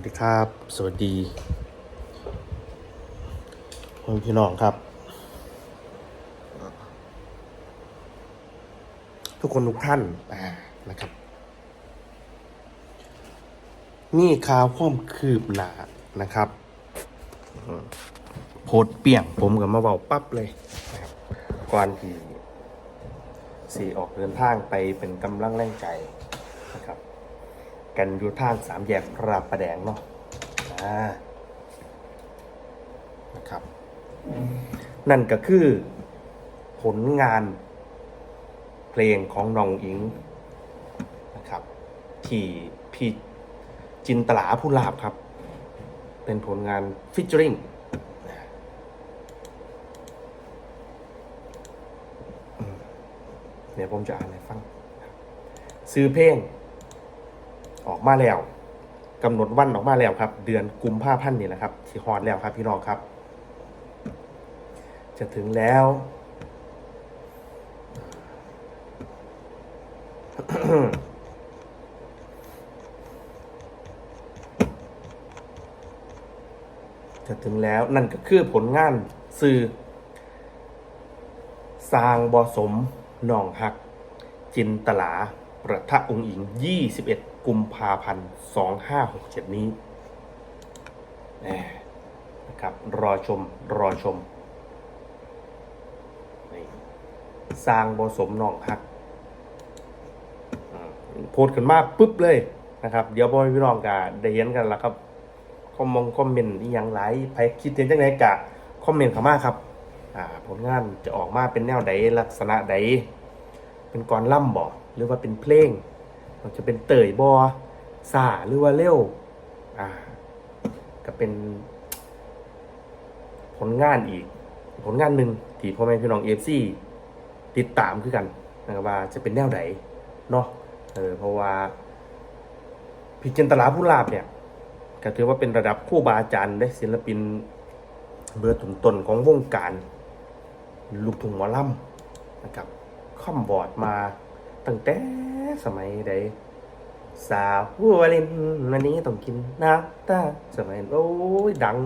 วัสดีครับ สวัสดีพ่อพี่น้องครับ ทุกคนทุกท่านนะครับ นี่ข่าวความคืบหน้านะครับ โพสต์เปี่ยงผมกับมาเบาปั๊บเลยนะครับก่อนที่สีออกเดินทางไปเป็นกำลังแรงใจนะครับ กันอยู่ทางสามแยกพระประแดงเนาะนะครับ นั่นก็คือผลงานเพลงของน้องอิงนะครับ ที่พี่จินตลาผู้ลาบครับ เป็นผลงานฟิชเจอริงเดี๋ยวผมจะอ่านให้ฟัง ซื้อเพลง ออกมาแล้วกำหนดวันออกมาแล้วครับ เดือนกุมภาพันธ์นี่แหละครับที่ฮอดแล้วครับ พี่น้องครับ จะถึงแล้วจะถึงแล้วนั่นก็คือผลงานสื่อสร้างบอสมหนองหัก จินตลา ประทะองค์หญิง 21 กุมภาพันธ์2567 นี้นะครับรอชมรอชมสร้างบสมนองหักโพสต์ขึ้นมาปุ๊บเลยนะครับ เดี๋ยวพ่อแม่พี่น้องกะได้เห็นกันแล้วครับคอมมงคอมเมนต์อีหยังไรใครคิดเห็นจังไงกะคอมเมนต์เข้ามาครับผลงานจะออกมาเป็นแนวใดลักษณะใด เป็นกรล่ำบ่หรือว่าเป็นเพลง มันจะเป็นเตยบอซาหรือว่าเร็วอ่าก็เป็น ผลงานอีก ผลงานหนึ่งที่พ่อแม่พี่น้องเอฟซีติดตามคือกันนะครับว่าจะเป็นแนวไหนเนาะเออเพราะว่าพี่จินตลาผู้ลาบเนี่ยก็ถือว่าเป็นระดับคู่บาอาจารย์ได้ศิลปินเบอร์ต้นของวงการลูกทุ่งหมอลำนะครับค่อมบอร์ดมาตั้งแต่ สมัยใดสาวหัวเล่นวันนี้ต้องกินน้ำตาสมัยโอ้ยดัง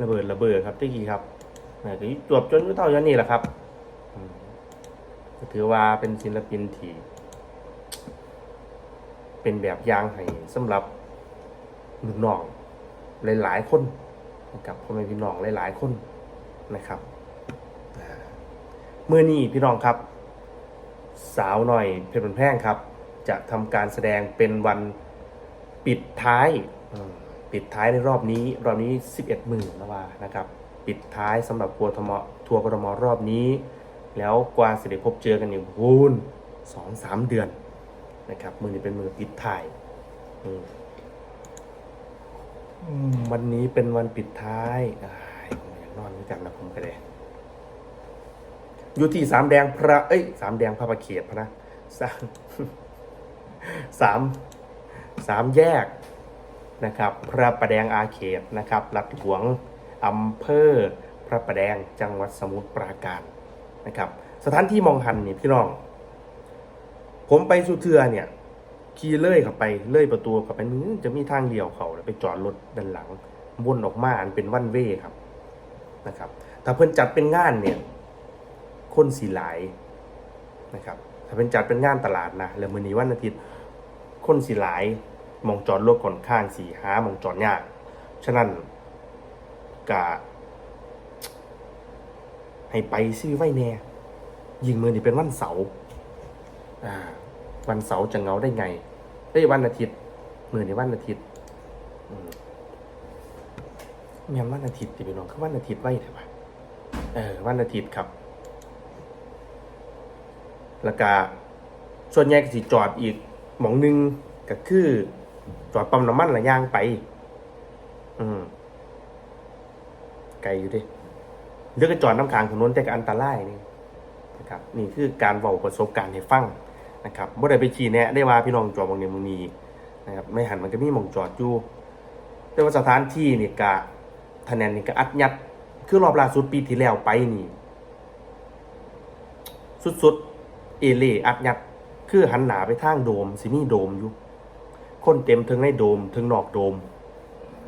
ระเบิดระเบิดครับที่กี้ครับก็จวบจนก็เท่ายันนี่แหละครับถือว่าเป็นศิลปินที่เป็นแบบอย่างให้สำหรับลูกน้องหลายๆคนนะครับพ่อแม่พี่น้องหลายๆคนนะครับ เมื่อนี้พี่น้องครับ สาวหน่อยเพชรบุญแพงครับ จะทำการแสดงเป็นวันปิดท้ายปิดท้ายในรอบนี้ รอบนี้ 11หมื่นนะว่านะครับ ปิดท้ายสำหรับทัวร์ทมทัวร์กรมรอบนี้ แล้วกว่าสิได้พบเจอกันอย่างวูนสองสามเดือนนะครับ มือนี้เป็นมือปิดท้ายวันนี้เป็นวันปิดท้ายอยผมอยากนอนด้วยกันนะผมก็เลย อยู่ที่สามแดงพระ เอ้ยสามแดงพระประเขียดพระนะสามสามสามแยกนะครับ พระประแดงอาเขตนะครับรัดหลวงอำเภอพระประแดงจังหวัดสมุทรปราการนะครับ สถานที่มองหันนี่พี่น้อง ผมไปสุเทือเนี่ยขี่เลื่อยเข้าไปเลื่อยประตูเข้าไปนู้นจะมีทางเลี้ยวเขาไปจอดรถด้านหลังวนออกมาอันเป็นวันเว่ครับนะครับ ถ้าเพิ่นจัดเป็นงานเนี่ย คนสีหลายนะครับถ้าเป็นจัดเป็นงานตลาดนะแล้วมือนี้วันอาทิตย์คนสีหลายมองจอดรถค่อนข้างสีหามองจอดยากฉะนั้นกะให้ไปซื้อไว้แน่ยิงมือนี่เป็นวันเสาร์วันเสาร์จะเงาได้ไงเอ้ยวันอาทิตย์ มือนี่วันอาทิตย์อืมแม่นวันอาทิตย์ติพี่น้องคือวันอาทิตย์ไว้เถอะวะเออวันอาทิตย์ครับ แล้วก็ส่วนใหญ่ก็สิจอดอีกหมองหนึงก็คือ จอดปั๊มน้ำมันละย่างไป อืมไกลอยู่ดิเดี๋ยวก็จอดน้ำกลางถนนแต่ก็อันตรายนี่นะครับ นี่คือการเว้าประสบการณ์ให้ฟังนะครับบ่ได้ไปชี้แนะได้ว่าพี่น้องจอดบางเนี่ยมันมีนะครับไม่หันมันก็มีหมองจอดอยู่ แต่ว่าสถานที่นี่กะทะแนนนี่ก็อัดยัด คือรอบล่าสุดปีที่แล้วไปนี่ สุดๆ เอเล่อัดยัดคือหันหนาไปทางโดมสิมีโดมอยู่คนเต็มถึงในโดมถึงนอกโดม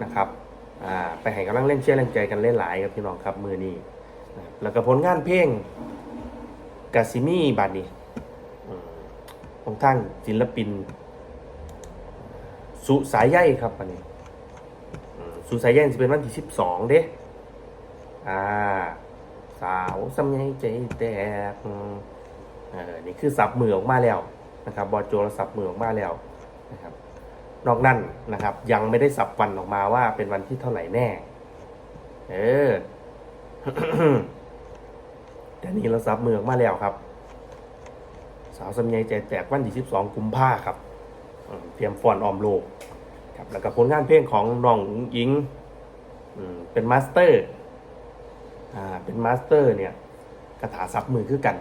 นะครับอ่าไปให้กำลังเล่นเชียร์แรงใจกันเล่นหลายครับพี่น้องครับมือนี้แล้วก็ผลงานเพลงกาซิมี่บาดนี้ของท่านศิลปิน สุสายใยครับอันนี้สุสายใยจะเป็นวันที่สิบสองเด้อ่าสาวสำยังใจแตก นี่คือสับมือออกมาแล้วนะครับบอโจเราสับมือออกมาแล้วนะครับนอกนั้นนะครับ ยังไม่ได้สับวันออกมาว่าเป็นวันที่เท่าไหร่แน่ เออแต่นี่เราสับมือออกมาแล้วครับ สาวสำยังใจแตกวันที่สิบสองกุมภาครับเตรียมฟอนออมโลกครับแล้วก็ผลงานเพลงของน้องอิงอเป็นมาสเตอร์อ่าเป็นมาสเตอร์เนี่ยคาถาซับมือคือกัน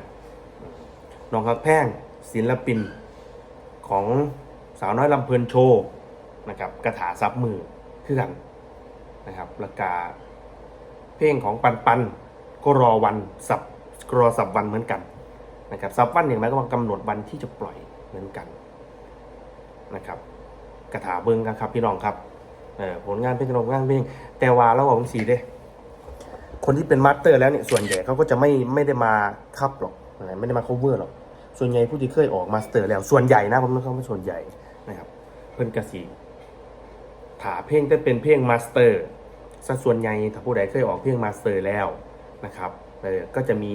น้องฮักแพงศิลปินของสาวน้อยลำเพลินโชว์นะครับคาถาซับมือคือกันนะครับแล้วก็เพลงของปันปันก็รอวันสับรอสับวันเหมือนกันนะครับสับวันเนี่ยหมายความว่ากำหนดวันที่จะปล่อยเหมือนกันนะครับกระถาเบิ้งกันครับพี่น้องครับผลงานเพลงผลงานเพลงแต่ว่าเราบอกสีเด้คนที่เป็นมาสเตอร์แล้วเนี่ยส่วนใหญ่เขาก็จะไม่ไม่ได้มาคับหรอกไรไม่ได้มา cover หรอก ส่วนใหญ่ผู้ที่เคยออกมาสเตอร์แล้ว ส่วนใหญ่นะผมไม่เข้ามาส่วนใหญ่นะครับ เพิ่นกระสีถาเพลงแต่เป็นเพลงมาสเตอร์ซะส่วนใหญ่ถ้าผู้ใดเคยออกเพลงมาสเตอร์แล้วนะครับเออก็จะมี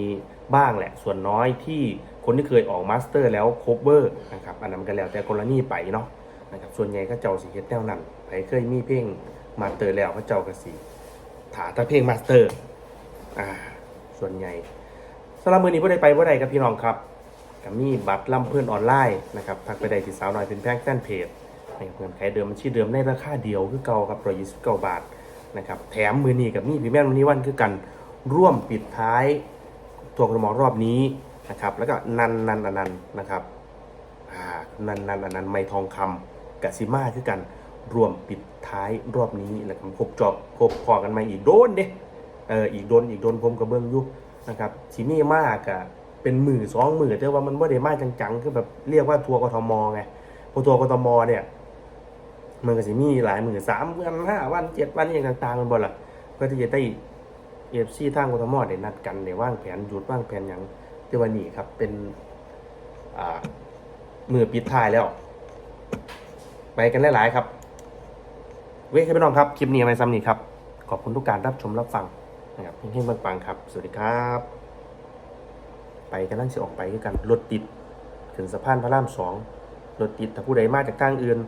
บ้างแหละ ส่วนน้อยที่คนที่เคยออกมาสเตอร์แล้ว cover นะครับอันนั้นมันก็แล้วแต่กรณีไปเนาะนะครับส่วนใหญ่ก็เจ้าสิเฮ็ดแนวนั้นใครเคยมีเพลงมาสเตอร์แล้วเขาเจ้าก็สิถาแต่เพลงมาสเตอร์อ่าส่วนใหญ่สำหรับมือนี้ผู้ใดไปผู้ใดกับพี่น้องครับ กับมีบัตรล่ำเพื่อนออนไลน์นะครับทักไปได้ที่สาวน้อยเป็นแพงแฟนเพจนะครับเงินขเดิมมันชื่อเดิมในราคาเดียวคือเก่าครับร้อยยี่สิบเก้าบาทนะครับแถมมือนี้กับมีพรีเมียมวันนี้วันคือกันร่วมปิดท้ายตัวกระมอรอบนี้นะครับแล้วก็นันนันอนันนะครับอ่านันนันอนันไม่ทองคำกับซิมาคือกันรวมปิดท้ายรอบนี้แล้วก็พบจอบพบพอกันมาอีกโดนเด้เอออีกโดนอีกโดนผมกับเบิ้องยุบนะครับทีนี่มากอะ เป็นหมื่นสองหมื่นแต่ว่ามันไม่ได้มากจังๆคือแบบเรียกว่าทัวร์กทมไงพอทัวร์กทมเนี่ย มันก็สิมีหลายหมื่นสามวันห้าวันเจ็ดวันอย่างต่างๆมันบ่ล่ะเพื่อที่จะได้เอฟซีทางกทมได้นัดกันได้ว่างแผนหยุดว่างแผนอย่างที่วันนี้ครับ เป็นอ่ามือปิดท้ายแล้ว ไปกันหลายๆครับเว้ยครับพี่น้องครับ คลิปนี้ไรซ้ำนี่ครับ ขอบคุณทุกการรับชมรับฟังนะครับเพ่งๆปังๆครับ สวัสดีครับ ไปกันนั่งสิออกไปด้วยกันรถติดถึงสะพานพระรามสองรถติดถ้าผู้ใดมาจากทางอื่น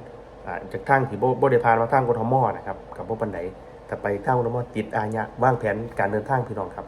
อ่าจากทางที่โบ่ได้ผ่านมาทางกทมนะครับกับบ่ปันใดแต่ไปทางกทมติดอาญะวางแผนการเดินทางพี่น้องครับ